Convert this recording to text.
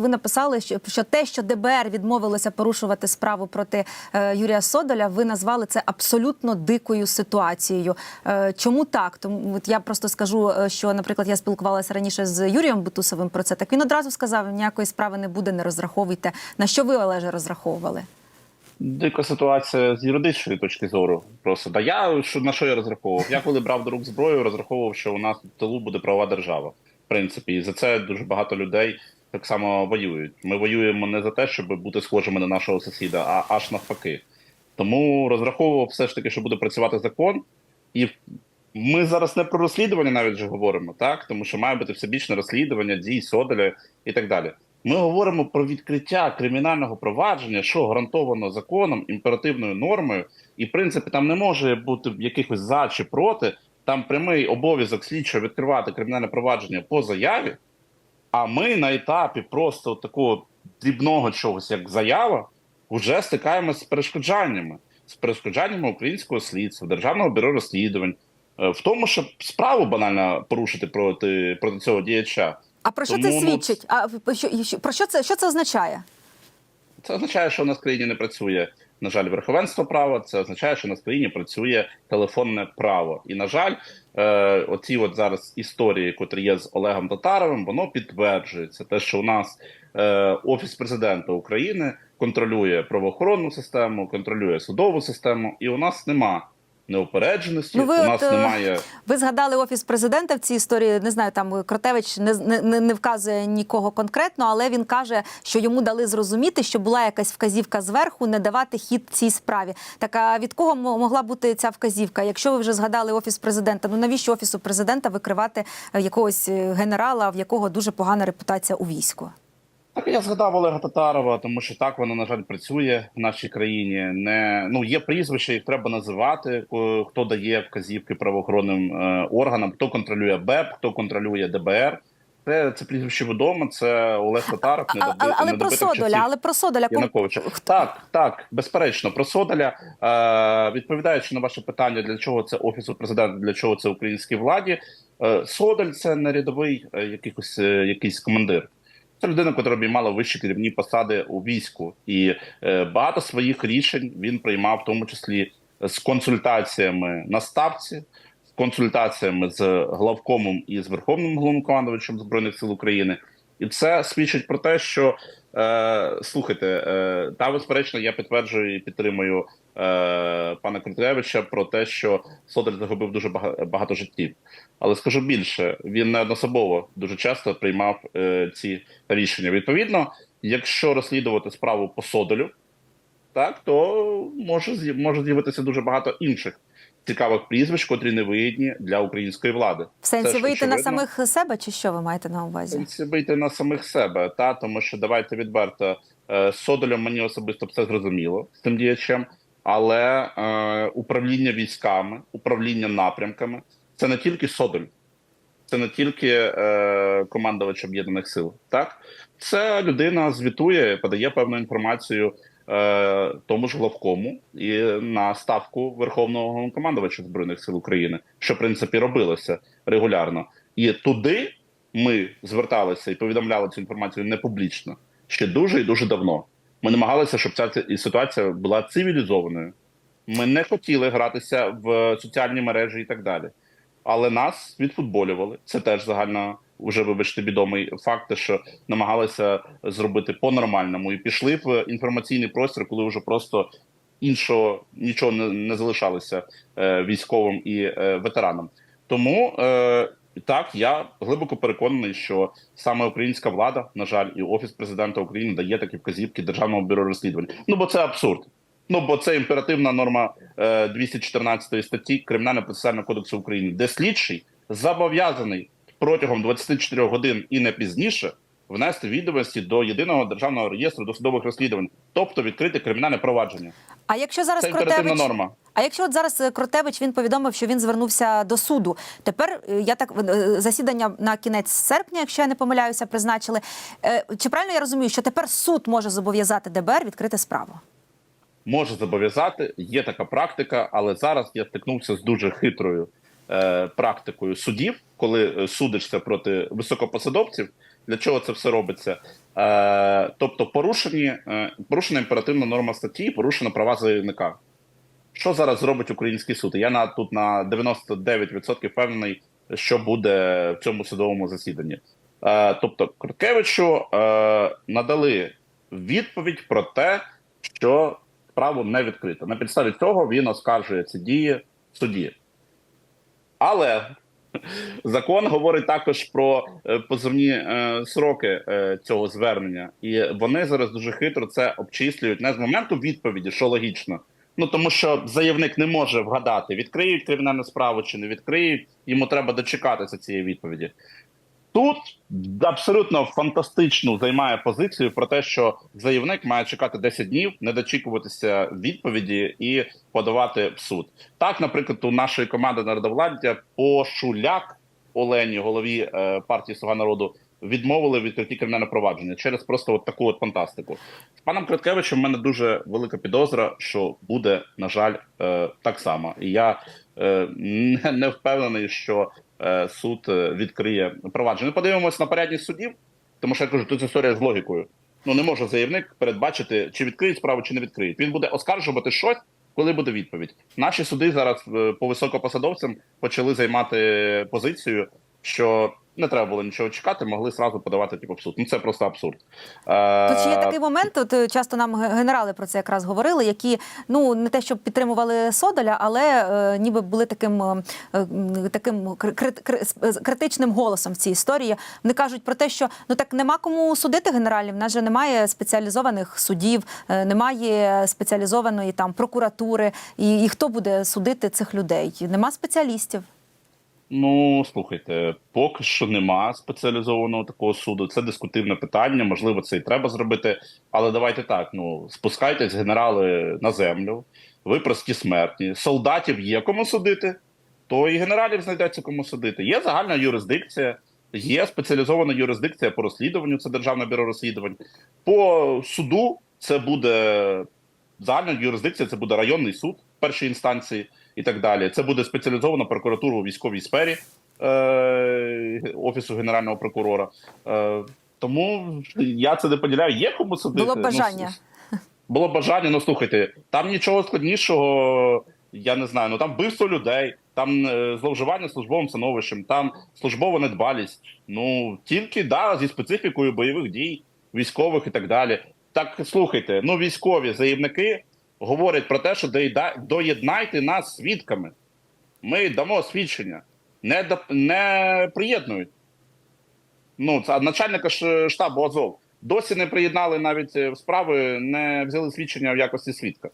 Ви написали, що, те, що ДБР відмовилося порушувати справу проти е, Юрія Содоля, ви назвали це абсолютно дикою ситуацією. Е, чому так? Тому от я просто скажу, е, що, наприклад, я спілкувалася раніше з Юрієм Бутусовим про це. Так він одразу сказав: ніякої справи не буде, не розраховуйте. На що ви, Олеже, розраховували? Дика ситуація з юридичної точки зору. Просто да я що на що я розраховував? Я коли брав до рук зброю, розраховував, що у нас в тилу буде правова держава. В принципі, і за це дуже багато людей так само воюють. Ми воюємо не за те, щоб бути схожими на нашого сусіда, а аж навпаки. Тому розраховував все ж таки, що буде працювати закон, і ми зараз не про розслідування навіть вже говоримо, так тому що має бути всебічне розслідування дій Соделя і так далі. Ми говоримо про відкриття кримінального провадження, що гарантовано законом, імперативною нормою, і в принципі там не може бути якихось за чи проти. Там прямий обов'язок слідчого відкривати кримінальне провадження по заяві. А ми на етапі просто такого дрібного чогось, як заява, вже стикаємося з перешкоджаннями, з перешкоджаннями українського слідства, державного бюро розслідувань, е, в тому, щоб справу банально порушити проти, проти цього діяча. А про що це Тому, ну, свідчить? А в- що, що- про що це що це означає? Це означає, що у нас в країні не працює, на жаль, верховенство права. Це означає, що на країні працює телефонне право. І на жаль, е, оці от зараз історії, котрі є з Олегом Татаровим, воно підтверджується. Те, що у нас е, офіс президента України контролює правоохоронну систему, контролює судову систему, і у нас нема неупередженості. Ну, ви у нас е, немає. Ви згадали офіс президента в цій історії. Не знаю, там Кротевич не, не, не вказує нікого конкретно, але він каже, що йому дали зрозуміти, що була якась вказівка зверху не давати хід цій справі. Так а від кого мо- могла бути ця вказівка? Якщо ви вже згадали офіс президента, ну навіщо офісу президента викривати е, якогось е, генерала, в якого дуже погана репутація у війську? Так я згадав Олега Татарова, тому що так воно на жаль працює в нашій країні. Не ну є прізвища, їх треба називати. Хто дає вказівки правоохоронним е, органам, хто контролює БЕП, хто контролює ДБР. Це це прізвище відомо. Це Олег Татаров. А, а, але, але про Содоля, але про Содоля Януковича. Так, так, безперечно, про Содоля. Е, відповідаючи на ваше питання, для чого це офісу президента, для чого це українській владі. Е, Содоль це не рядовий е, якийсь, е, якийсь командир. Це людина, яка обіймала вищі керівні посади у війську, і е, багато своїх рішень він приймав, в тому числі з консультаціями на ставці, з консультаціями з главкомом і з верховним головнокомандувачем збройних сил України. І це свідчить про те, що е, слухайте, е, та безперечно, я підтверджую і підтримую е, пана Крутевича про те, що Содоль загубив дуже бага- багато життів. Але скажу більше, він неоднособово дуже часто приймав е, ці рішення. Відповідно, якщо розслідувати справу по Содолю, так то може може з'явитися дуже багато інших цікавих прізвищ, котрі не вигідні для української влади. в сенсі Це ж вийти на самих себе, чи що ви маєте на увазі? Це вийти на самих себе, та тому що давайте відверто е, Содолем мені особисто все зрозуміло з тим діячем, але е, управління військами, управління напрямками це не тільки Содоль, це не тільки е, командувач об'єднаних сил. Так це людина звітує, подає певну інформацію тому ж главкому і на ставку верховного головнокомандувача збройних сил України, що в принципі робилося регулярно, і туди ми зверталися і повідомляли цю інформацію не публічно ще дуже і дуже давно. Ми намагалися, щоб ця ситуація була цивілізованою. Ми не хотіли гратися в соціальні мережі і так далі. Але нас відфутболювали. Це теж загально вже, вибачте, відомий факт, що намагалися зробити по-нормальному і пішли в інформаційний простір, коли вже просто іншого нічого не, не залишалося е, військовим і е, ветеранам. Тому е, так я глибоко переконаний, що саме українська влада, на жаль, і офіс президента України дає такі вказівки державного бюро розслідувань. Ну бо це абсурд. Ну бо це імперативна норма е, 214 статті Кримінального процесуального кодексу України, де слідчий зобов'язаний протягом 24 годин і не пізніше внести відомості до єдиного державного реєстру досудових розслідувань, тобто відкрити кримінальне провадження. А якщо зараз Це Кротевич... норма. А якщо от зараз е, Кротевич він повідомив, що він звернувся до суду. Тепер е, я так е, засідання на кінець серпня, якщо я не помиляюся, призначили. Чи правильно я розумію, що тепер суд може зобов'язати ДБР відкрити справу? може зобов'язати. Є така практика, але зараз я стикнувся з дуже хитрою е, практикою судів, коли е, судишся проти високопосадовців. Для чого це все робиться? Е, тобто, порушені, порушена імперативна норма статті, порушено права заявника. Що зараз зробить український суд? Я на тут на 99% впевнений, що буде в цьому судовому засіданні. Тобто, Круткевичу надали відповідь про те, що справу не відкрито. На підставі цього він оскаржує ці дії в суді. Але закон говорить також про е, позовні е, сроки е, цього звернення, і вони зараз дуже хитро це обчислюють не з моменту відповіді, що логічно. Ну тому що заявник не може вгадати, відкриють кримінальну справу чи не відкриють. Йому треба дочекатися цієї відповіді. Тут абсолютно фантастичну займає позицію про те, що заявник має чекати 10 днів, не дочікуватися відповіді і подавати в суд. Так, наприклад, у нашої команди народовладдя Пошуляк Олені, голові е, партії Слуга народу, відмовили в відкритті кримінального провадження через просто от таку от фантастику. З паном Краткевичем в мене дуже велика підозра, що буде, на жаль, е, так само. І я е, не, не впевнений, що е, суд відкриє провадження. Ми подивимося на порядність судів, тому що я кажу, тут історія з логікою. Ну не може заявник передбачити, чи відкриють справу, чи не відкриють. Він буде оскаржувати щось, коли буде відповідь. Наші суди зараз по високопосадовцям почали займати позицію, що не треба було нічого чекати, могли сразу подавати типу, в суд. Ну це просто абсурд. Е, Тут ще є такий момент. От е, часто нам генерали про це якраз говорили, які ну не те, щоб підтримували Содоля, але е, ніби були таким, е, таким кри- кри- кри- критичним голосом в цій історії. Вони кажуть про те, що ну так нема кому судити генералів. В нас же немає спеціалізованих судів, е, немає спеціалізованої там прокуратури. І, і хто буде судити цих людей? Нема спеціалістів. Ну слухайте, поки що нема спеціалізованого такого суду. Це дискутивне питання. Можливо, це і треба зробити. Але давайте так: ну спускайтесь, генерали, на землю. Ви прості смертні. Солдатів є кому судити, то і генералів знайдеться кому судити. Є загальна юрисдикція, є спеціалізована юрисдикція по розслідуванню. Це державне бюро розслідувань. По суду це буде загальна юрисдикція, це буде районний суд першої інстанції і так далі. Це буде спеціалізована прокуратура у військовій сфері е, офісу генерального прокурора. Е, тому я це не поділяю. Є кому судити. Було Ну, бажання. с- було бажання. Ну слухайте, там нічого складнішого. Я не знаю. Ну там вбивство людей, там е, зловживання службовим становищем, там службова недбалість. Ну тільки да, зі специфікою бойових дій, військових і так далі. Так слухайте, ну військові заявники говорять про те, що доєднайте нас свідками. Ми дамо свідчення, не до не приєднують. Ну, це начальника штабу Азов. Досі не приєднали навіть е, в справи, не взяли свідчення в якості свідка.